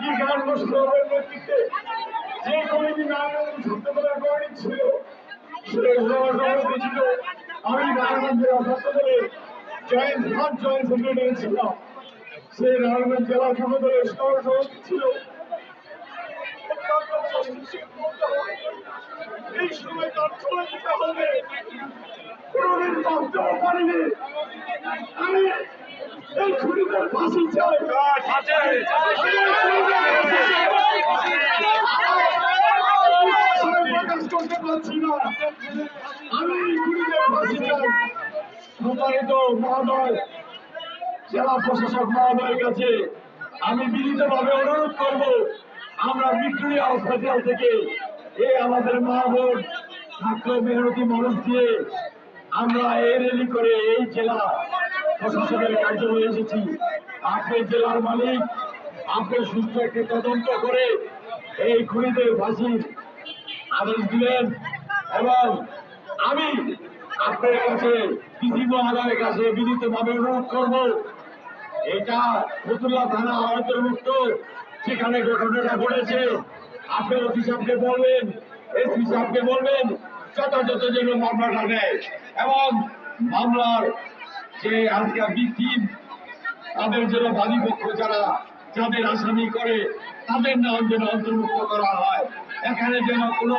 জাকির খান মুশরফের নেতৃত্বে? যে committee সত্যতলার committee ছিল সে সভাপতি ছিল আমি নারায়ণগঞ্জের সত্যতলের জয়েন্ট ফার্স্ট জয়েন্ট সেক্রেটারি ছিলাম সে নারায়ণগঞ্জ জেলা সভাদলের সভাপতি ছিল। এই সময় তার চলে যেতে হবে কোনদিন ভাবতেও পারিনি। আমি এই খুনিদের ফাঁসি চাই আমি প্রকাশ করতে পারছি না আমি সম্মানিত মহোদয়, জেলা প্রশাসক মহোদয়ের কাছে আমি বিনীতভাবে অনুরোধ করব, আমরা ভিক্টোরিয়া হসপিটাল থেকে এই আমাদের মা ছাত্র মেহনতি মানুষ দিয়ে আমরা এই রেলি করে এই জেলা প্রশাসনের কার্যালয়ে এসেছি। আপনি জেলার মালিক, আপনি সুস্থ একটি তদন্ত করে এই খুনিদের ফাঁসির আদেশ দিলেন। এবং আমি আপনার কাছে কৃষি মহালয়ের কাছে বিনীতভাবে অনুরোধ করব, এটা ফতুল্লা থানা অন্তর্ভুক্ত সেখানে ঘটনাটা ঘটেছে আপনি অফিস সাহেবকে বলবেন এসপি সাহেবকে বলবেন, যথাযথ যেন মামলাটা নেয়। এবং মামলার যে আজকে ভিকটিম তাদের যেন বাদী পক্ষ যারা যাদের আসামি করে, তাদের নাম যেন অন্তর্ভুক্ত করা হয়। এখানে যেন কোনো